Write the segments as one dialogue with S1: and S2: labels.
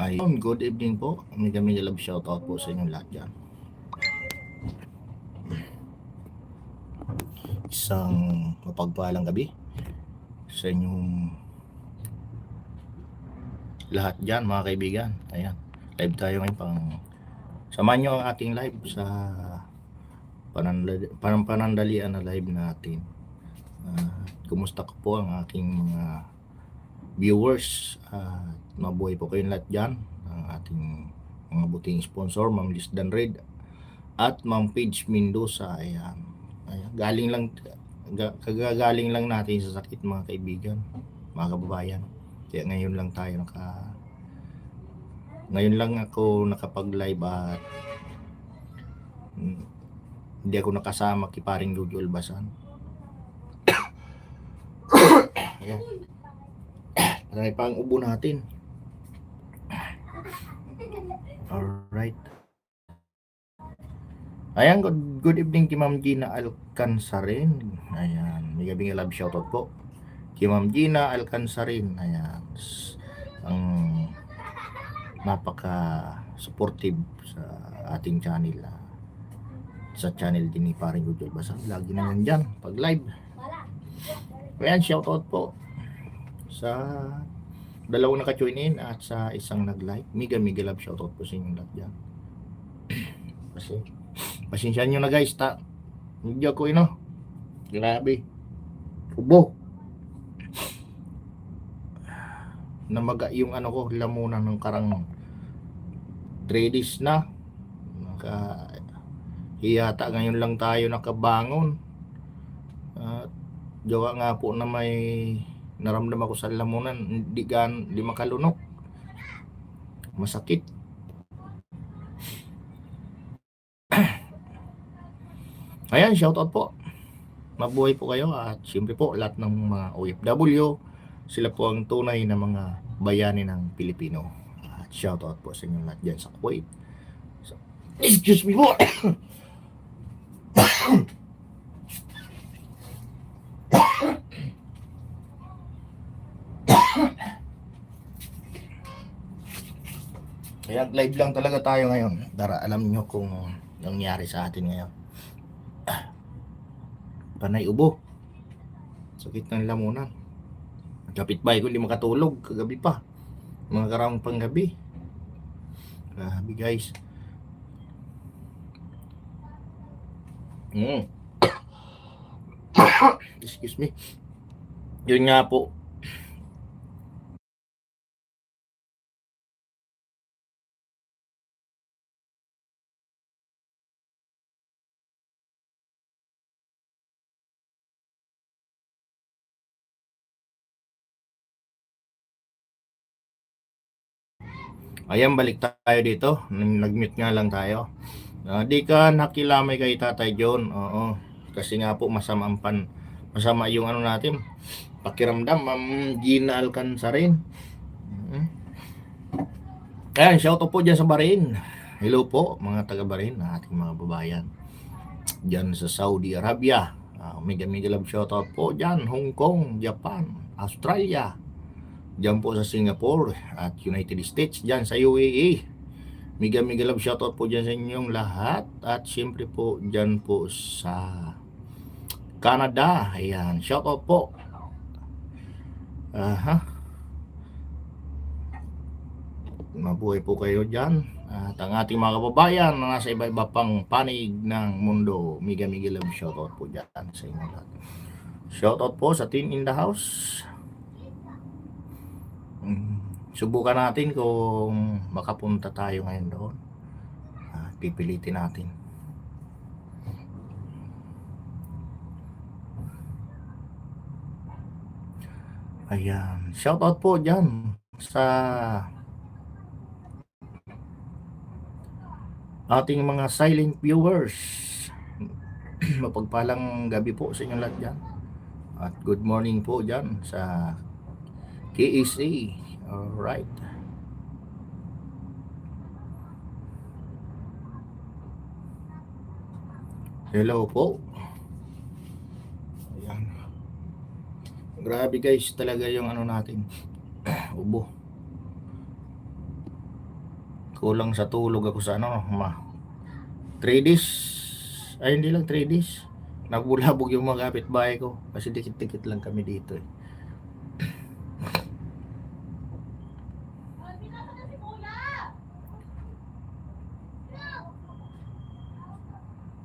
S1: Ayun, good evening po. May kami love shoutout po sa inyong lahat dyan. Isang mapagpalang gabi sa inyong lahat dyan mga kaibigan. Ayan, live tayo ngayon pang samahan nyo ang ating live sa panandali, panandalian na live natin. Ah, kumusta ko po ang aking mga viewers at mabuhay po kayong lahat dyan. Ang ating mga buting sponsor Ma'am Liz Red at Ma'am Page Mendoza. Ayan, ayan. galing lang ga- kagagaling lang natin sa sakit mga kaibigan mga kababayan. Kaya ngayon lang tayo naka ngayon lang ako nakapag live at mm, hindi ako nakasama kay paring Jojo Albasan. Ayan Marami pa ang ubo natin. Alright. Ayan, good, good evening kay Ma'am Gina Alcansarin. Ayan, may gabing love shoutout po. Kay Ma'am Gina Alcansarin. Ayan. Ang napaka supportive sa ating channel. ah. Sa channel din ni Paring Jojo Basta lagi na yan dyan pag live. Ayan, shoutout po sa dalawang naka-join in at sa isang nag-like. Miga miga love shoutout po sa inyong lahat dyan. Kasi, pasensya nyo na guys, ta. Hindi ako ino. Grabe. Ubo. Namaga yung ano ko, lamunan ng karang 3 days na. Naka, hiyata ngayon lang tayo nakabangon. At gawa nga po na may naramdaman ko sa lamunan, hindi gan, hindi makalunok. Masakit. Ayan, shoutout po. Mabuhay po kayo at siyempre po lahat ng mga OFW, sila po ang tunay na mga bayani ng Pilipino. At shoutout po sa inyo lahat dyan sa Kuwait. So, excuse me po. Live lang talaga tayo ngayon. Para alam nyo kung nangyari sa atin ngayon. Ah. Panay ubo. Sakit ng lamunan. Kapitbahay ko hindi makatulog kagabi pa. Mga karamang panggabi. Grabe guys. Mm. Excuse me. Yun nga po. Ayan, balik tayo dito. Nag-mute nga lang tayo. Ah, di ka nakilamay kay Tatay John. Oo. Kasi nga po masama ang pan masama yung ano natin. Pakiramdam, Ma'am Gina Alcansarin. Mm. Ayan, shout out po dyan sa Bahrain. Hello po, mga taga Bahrain, ating mga babayan. Dyan sa Saudi Arabia. Uh, mega mega love shout out po dyan. Hong Kong, Japan, Australia, Diyan po sa Singapore at United States, diyan sa UAE. Mega mega love shoutout po diyan sa inyong lahat at siyempre po diyan po sa Canada. Ayan, shoutout po. Aha. Mabuhay po kayo diyan. At ang ating mga kababayan na nasa iba-iba pang panig ng mundo, mega mega love shoutout po diyan sa inyong lahat. Shoutout po sa team in the house. Mm, Subukan natin kung makapunta tayo ngayon doon. Ah, pipilitin natin. Ayan. Shoutout po dyan sa ating mga silent viewers. Mapagpalang gabi po sa inyong lahat dyan. At good morning po dyan sa KAC. Alright. Hello po. Ayan. Grabe guys, talaga yung ano natin. Ubo. kulang sa tulog ako sa ano, ma 3 days. Ay, hindi lang 3 days. Nabulabog yung mga kapitbahay ko. Kasi dikit-dikit lang kami dito eh.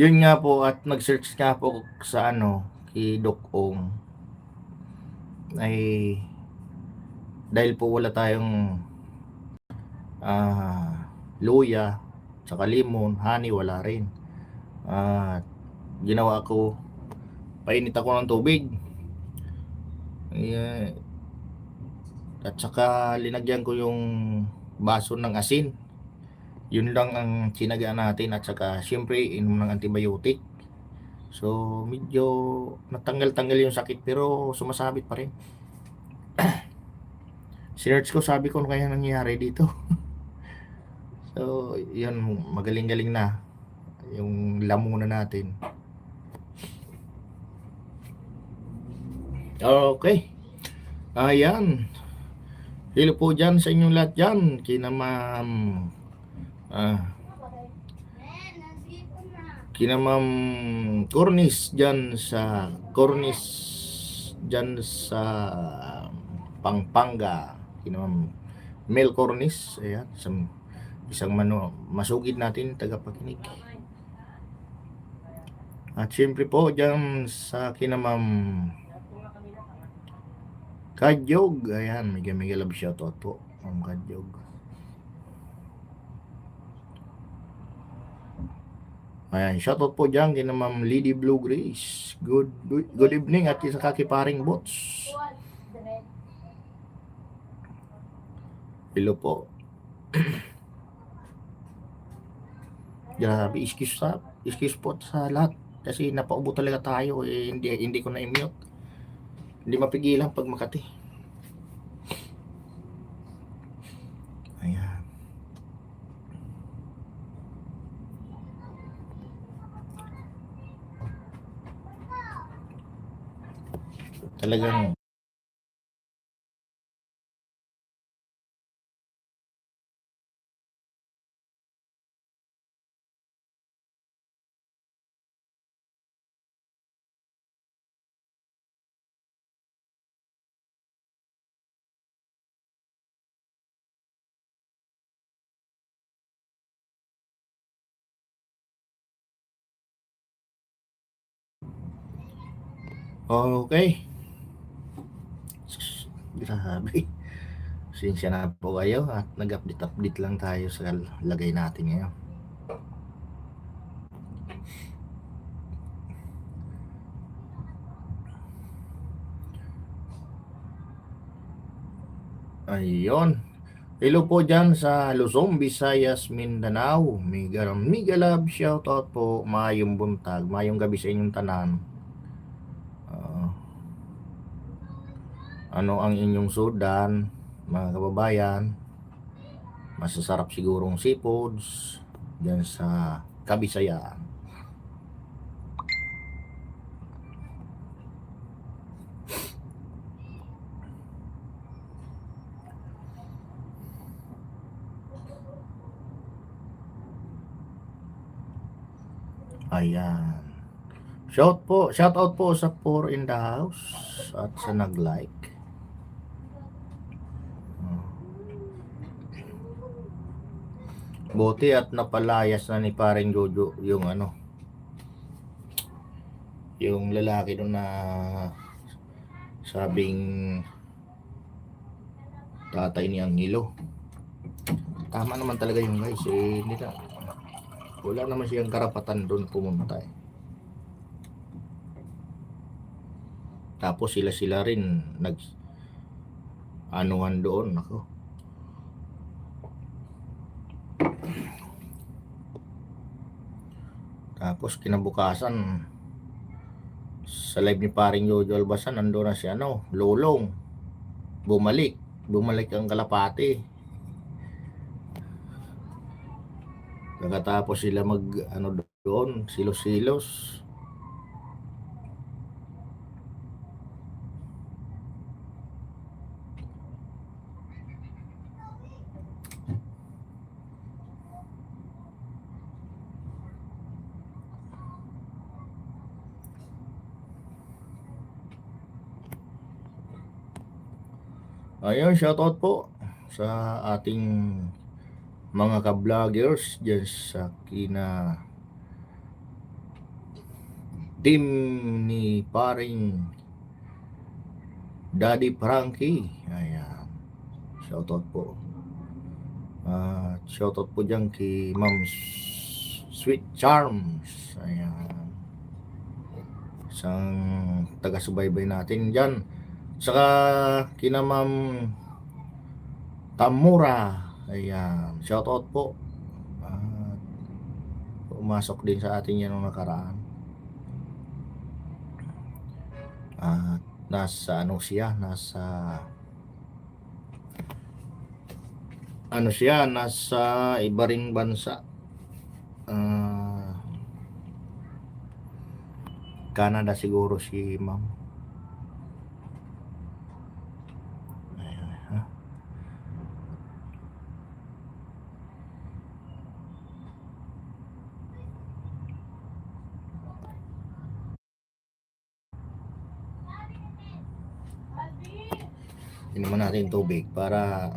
S1: Yun nga po at nag-search nga po sa ano kay Doc Ong ay dahil po wala tayong ah luya tsaka limon, honey wala rin. At ginawa ko painit ako ng tubig. Yeah. At saka linagyan ko yung baso ng asin. Yun lang ang sinagaan natin at saka syempre inom ng antibiotic. So medyo natanggal-tanggal yung sakit pero sumasabit pa rin. Search ko sabi ko ano kaya nangyayari dito. so yun magaling-galing na yung lamunan natin. Okay. Ayan. Hello po dyan sa inyong lahat dyan. Kina ma'am Ah. Kina Ma'am Cornish dyan sa Cornish dyan sa Pampanga. Kina Ma'am Mel Cornish. Ayan. Isang, isang mano, masugid natin tagapakinig. At syempre po dyan sa kina Ma'am Kadyog. Ayan. Mega mega love shoutout po. Ma'am Kadyog. Ayan, shoutout po dyan kina Ma'am Lady Blue Grace. Good, good evening at sa kakiparing bots. Hello po. Grabe, excuse sa, excuse po sa lahat. Kasi napaubo talaga tayo. Eh, hindi, hindi ko na-mute. Hindi mapigilan pag makati. Ayan. Talagang Okay. Grabe. Sinsya na po kayo at nag-update-update lang tayo sa lagay natin ngayon. Ayun. Hello po dyan sa Luzon, Visayas, Mindanao. Mega, mega love shoutout po. Mayong buntag, mayong gabi sa inyong tanan. Ah, ano ang inyong sudan, mga kababayan? Masasarap sigurong seafoods dyan sa Kabisayaan. Ayan. Shout po, shout out po sa four in the house at sa nag-like. Buti at napalayas na ni paring Jojo yung ano yung lalaki doon na sabing tatay ni Angelo. Tama naman talaga yung guys eh, hindi na wala naman siyang karapatan doon pumunta eh. Tapos sila sila rin nag anuhan doon ako. Tapos kinabukasan sa live ni paring Jojo Albasan nandoon na si ano, Lolong. Bumalik, bumalik ang kalapati. Pagkatapos sila mag ano doon, silos-silos. Ayun, shoutout po sa ating mga ka-vloggers dyan sa kina team ni paring Daddy Frankie. Ayan. Shoutout po. At shoutout po dyan kay Ma'am Sweet Charms. Ayan. Isang taga-subaybay natin dyan. Saka kina Ma'am Tamura. Ayan. Shoutout po. At pumasok din sa atin yan nung nakaraan. At nasa ano siya, nasa ano siya, nasa iba ring bansa. Ah, Canada siguro si ma'am. Ayan, ha? Inuman natin tubig para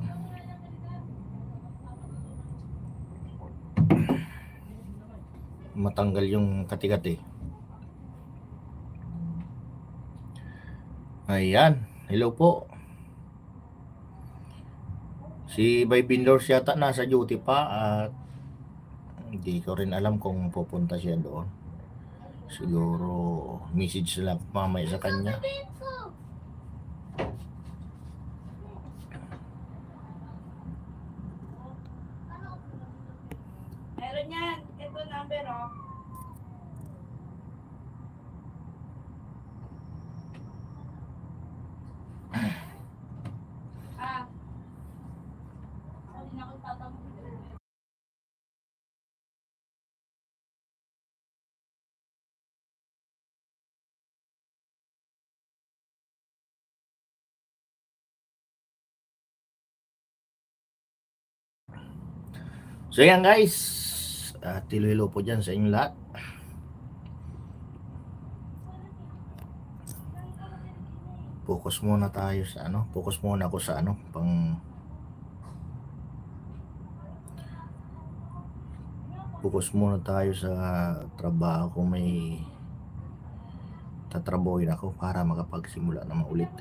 S1: matanggal yung kati-kati. Ayan. Hello po. Si Bay Bindors yata nasa duty pa at hindi ko rin alam kung pupunta siya doon. Siguro message lang mamaya sa kanya.
S2: Meron yan. Ito number, oh. Ah. Hindi na ako tatanong.
S1: So yan guys, uh, tilo po dyan sa inyong lahat. Focus muna tayo sa ano, focus muna ako sa ano, pang focus muna tayo sa trabaho kung may tatrabohin ako para makapagsimula naman ulit.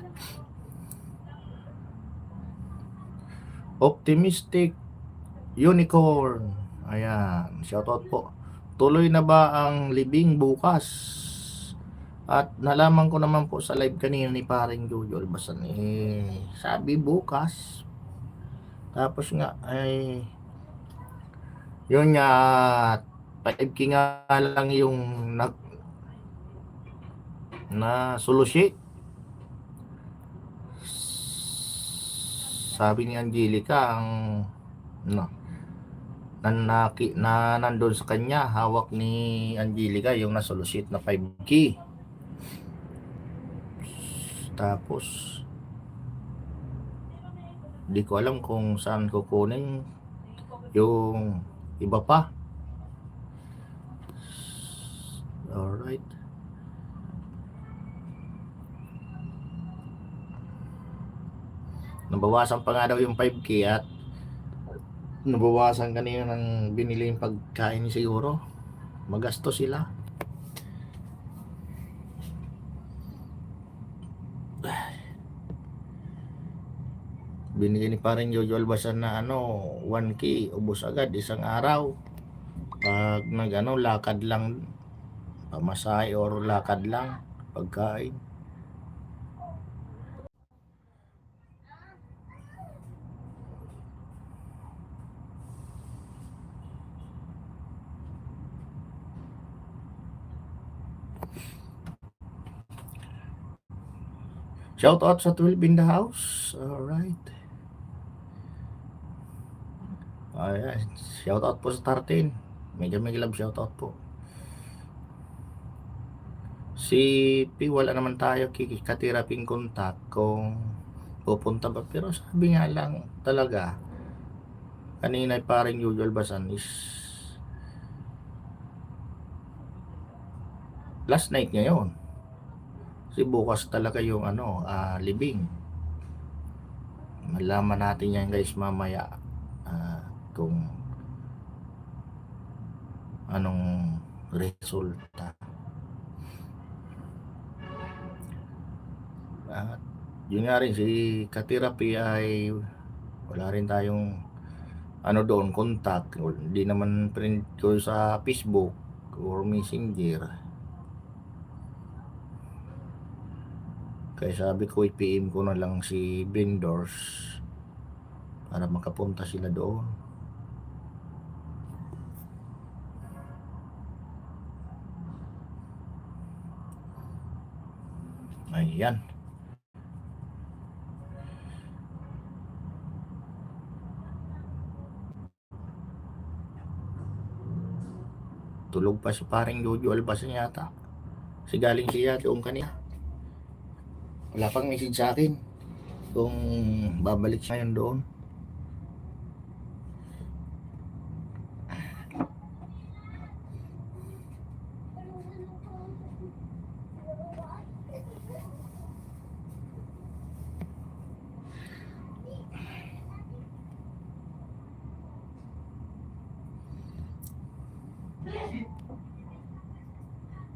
S1: Optimistic Unicorn. Ayan, shoutout po. Tuloy na ba ang libing bukas? At nalaman ko naman po sa live kanina ni paring Jojo Albasan eh sabi bukas. Tapos nga ay yun nga 5k nga lang yung nag na solution. Sabi ni Angelica ang no, na, na, na nandun sa kanya, hawak ni Angelica yung nasolusite na 5 key. Tapos, di ko alam kung saan kukunin yung iba pa. Alright. Nabawasan pa nga daw yung 5k at nabawasan kanina ng binili yung pagkain siguro. Magasto sila. Binigay ni parang Jojo Albasan na ano, 1k, ubos agad isang araw. Pag nag ano, lakad lang, pamasahe or lakad lang, pagkain. Shout out sa 12 in the house. Alright. Ayan. Shout out po sa 13. Medyo may love shout out po. Si P, wala naman tayo kikatiraping kontak kung pupunta ba. Pero sabi nga lang talaga, kanina parang usual basan is last night ngayon. Kasi bukas talaga yung ano, ah, libing. malaman natin yan guys mamaya ah, kung anong resulta. At yun nga rin si Katirapi ay wala rin tayong ano doon contact hindi naman friend ko sa Facebook or Messenger. Kaya sabi ko i-PM ko na lang si vendors para makapunta sila doon. Ayan. Tulog pa si paring Jojo Albasan yata. Si galing siya yung kanina. Wala pang message sa akin kung babalik siya yun doon.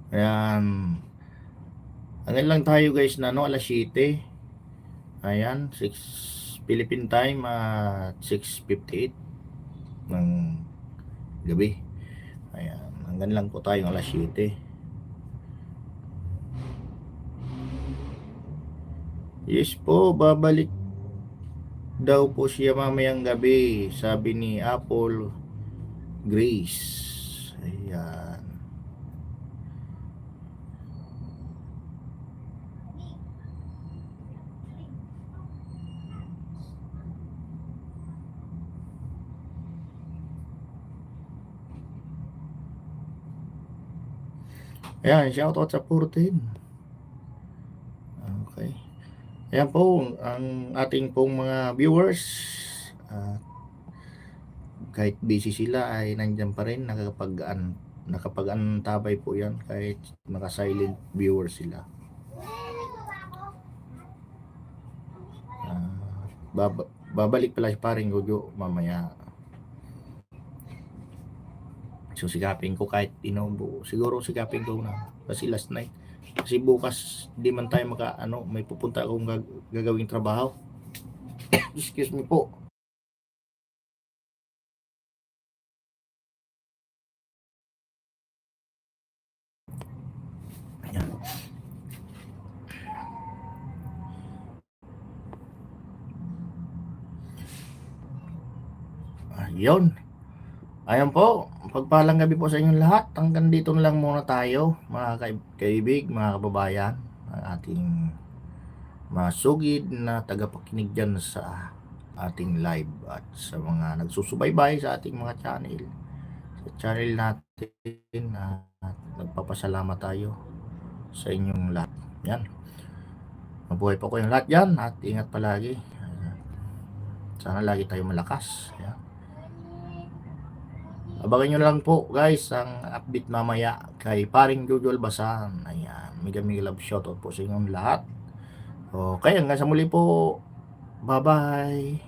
S1: Ayan. Ano lang tayo guys na no, alas 7. Ayan, 6 Philippine time at 6.58 ng gabi. Ayan, hanggang lang po tayo alas 7. Yes po, babalik daw po siya mamayang gabi, sabi ni Apple Grace. Ayan. Ayan, shoutout sa 14. Okay. Ayan po, ang ating pong mga viewers. ah, kahit busy sila ay nandyan pa rin, nakakapag-an, nakapag-antabay po yan kahit naka-silent viewer sila. Ah, baba- babalik pala si paring Gojo mamaya. So sigapin ko kahit inubo. Siguro sigapin ko na kasi last night. Kasi bukas di man tayo maka ano, may pupunta akong gag- gagawing trabaho. Excuse me po. Ayan. Ayun. Ayan po, pagpalang gabi po sa inyong lahat. Hanggang dito na lang muna tayo, mga kaib- kaibig, mga kababayan, ang ating masugid na tagapakinig dyan sa ating live at sa mga nagsusubaybay sa ating mga channel. Sa channel natin at nagpapasalamat tayo sa inyong lahat. Yan. Mabuhay po kayong lahat yan at ingat palagi. Sana lagi tayo malakas. Yan. Abangan nyo lang po guys ang update mamaya kay paring Jojo Albasan. Ayan, mega mega love shoutout po sa inyong lahat. Okay, hanggang sa muli po. Bye bye.